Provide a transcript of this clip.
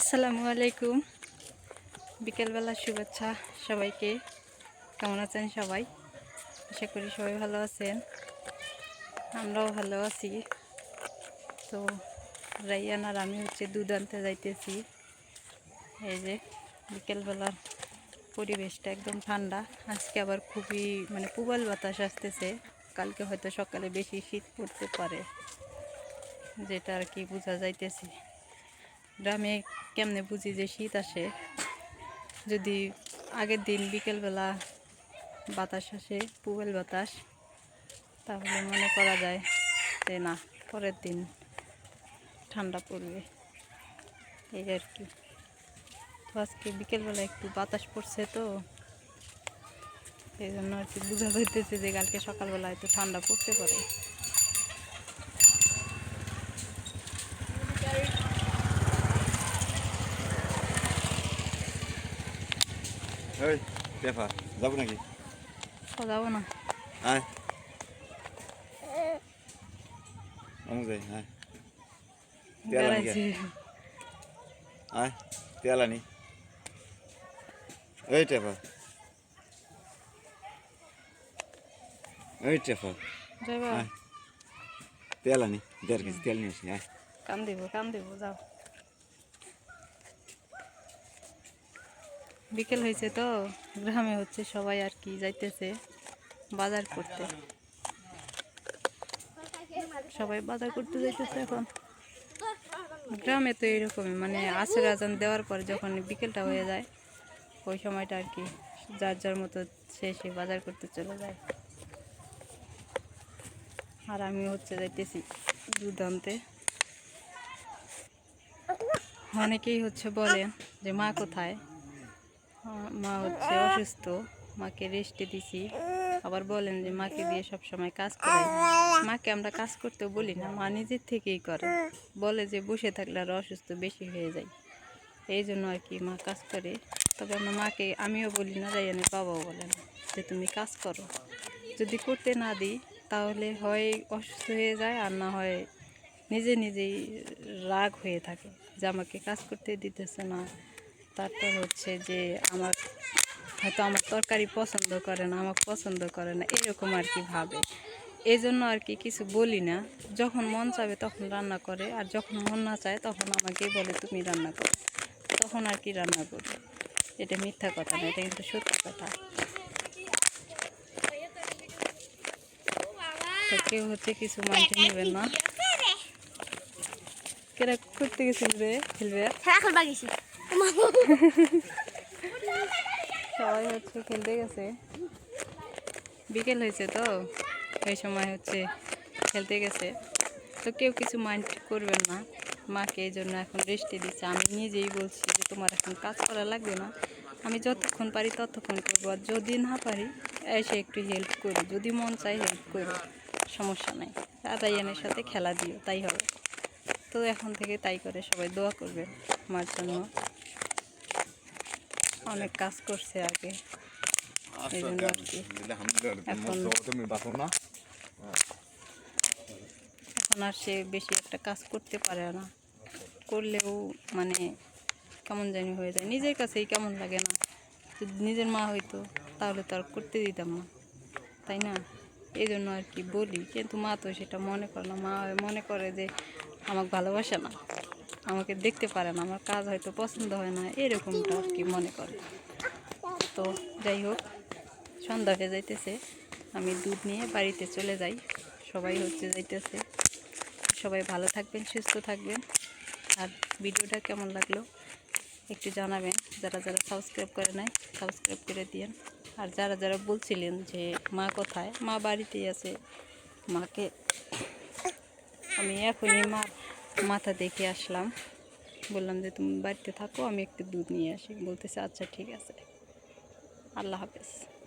আসসালামু আলাইকুম। বিকেলবেলা শুভেচ্ছা সবাইকে। কেমন আছেন সবাই? আশা করি সবাই ভালো আছেন। আমরাও ভালো আছি। তো রাইয়ান আর আমি হচ্ছে দুধ আনতে যাইতেছি। এই যে বিকেলবেলার পরিবেশটা একদম ঠান্ডা। আজকে আবার খুবই মানে পুবাল বাতাস আসতেছে। কালকে হয়তো সকালে বেশি শীত পড়তে পারে, যেটা আর কি বোঝা যাইতেছে। গ্রামে কেমনে বুঝি যে শীত আসে? যদি আগের দিন বিকেলবেলা বাতাস আসে, পুবেল বাতাস, তাহলে মনে করা যায় যে না, পরের দিন ঠান্ডা পড়বে। এই আর কি। তো আজকে বিকেলবেলা একটু বাতাস পড়ছে তো, এই জন্য আর কি বোঝা যাইতেছে যে কালকে সকালবেলা একটু ঠান্ডা পড়তে পারে। ওই দেখা যাব নাকি? যাব না। আয়। আমু যাই। বেড়াইছি আয় তেল আনি। ওই টেফা। ওই টেফা। যাইবা আয়। দেড় কেজি তেল নিয়ে আসি আয়। কান দিব কান দিব যাও। বিকেল হয়েছে তো, গ্রামে হচ্ছে সবাই আর কি যাইতেছে, বাজার করতে। সবাই বাজার করতে যাইতেছে এখন। গ্রামে তো এরকমই মানে আসর আজান দেওয়ার পরে যখন বিকেলটা হয়ে যায়, ওই সময়টা আর কি যার যার মতো সে বাজার করতে চলে যায়। আর আমি হচ্ছে যাইতেছি দুধ আনতে। অনেকেই হচ্ছে বলেন যে, মা কোথায়? মা হচ্ছে অসুস্থ, মাকে রেস্টে দিছি। আবার বলেন যে মাকে দিয়ে সব সময় কাজ করে মাকে আমরা কাজ করতে বলি না, মা নিজের থেকেই করে। বলে যে বসে থাকলে আর অসুস্থ বেশি হয়ে যায়। এই জন্য আর কি মা কাজ করে। তবে আমরা মাকে, আমিও বলি না রাইয়ানের বাবাও বলে না যে তুমি কাজ করো। যদি করতে না দিই, তাহলে হয় অসুস্থ হয়ে যায়, আর না হয় নিজে নিজেই রাগ হয়ে থাকে যে আমাকে কাজ করতে দিতেছে না। তারপর হচ্ছে যে আমার হয়তো আমার তরকারি পছন্দ করে না, আমাকে পছন্দ করে না, এরকম আর কি ভাবে। এই জন্য আর কি কিছু বলি না। যখন মন চাবে তখন রান্না করে, আর যখন মন না চায় তখন আমাকে বলে, তুমি রান্না করো। তখন আর কি রান্না করি। এটা মিথ্যা কথা না, এটা কিন্তু সত্যি কথা। তো কেউ হচ্ছে কিছু মানতে নেবেন না। কেরা করতে গেছিল রে খেলবে খেলা গেছি। সবাই হচ্ছে খেলতে গেছে। বিকেল হয়েছে তো, এই সময় হচ্ছে খেলতে গেছে। তো কেউ কিছু মাইন্ড করবেন না। মাকে এই জন্য এখন রেস্টে দিচ্ছে। আমি নিজেই বলছি যে, তোমার এখন কাজ করা লাগবে না। আমি যতক্ষণ পারি ততক্ষণ করব। আর যদি না পারি, এসে একটু হেল্প করি। যদি মন চাই হেল্প করব সমস্যা নাই। আদাইয়ানের সাথে খেলা দিও, তাই হবে। তো এখন থেকে তাই করে সবাই দোয়া করবেন আমার জন্য। অনেক কাজ করছে আগে। না। এখন আর সে বেশি একটা কাজ করতে পারে না। করলেও মানে কেমন জানি হয়ে যায়। নিজের কাছেই কেমন লাগে না। যদি নিজের মা হইতো তাহলে তো আর করতে দিতাম না। তাই না? এই জন্য আর কি বলি। কিন্তু মা তো সেটা মনে করে না। মা মনে করে যে আমাকে ভালোবাসে না। আমাকে দেখতে পারে না, আমার কাজ হয়তো পছন্দ হয় না, এরকমটা আর কি মনে করে। তো যাই হোক, সন্ধ্যা হয়ে যাইতেছে, আমি দুধ নিয়ে বাড়িতে চলে যাই। সবাই হচ্ছে যাইতেছে। সবাই ভালো থাকবেন, সুস্থ থাকবেন। আর ভিডিওটা কেমন লাগল একটু জানাবেন, যারা যারা সাবস্ক্রাইব করে নাই, সাবস্ক্রাইব করে দিয়েন। আর যারা যারা বলছিলেন যে মা কোথায়, মা বাড়িতেই আছে, মাকে আমি এখনই মা মাথা দেখে আসলাম। বললাম যে, তুমি বাড়িতে থাকো, আমি একটু দুধ নিয়ে আসি। বলতেছে আচ্ছা ঠিক আছে। আল্লাহ হাফেজ।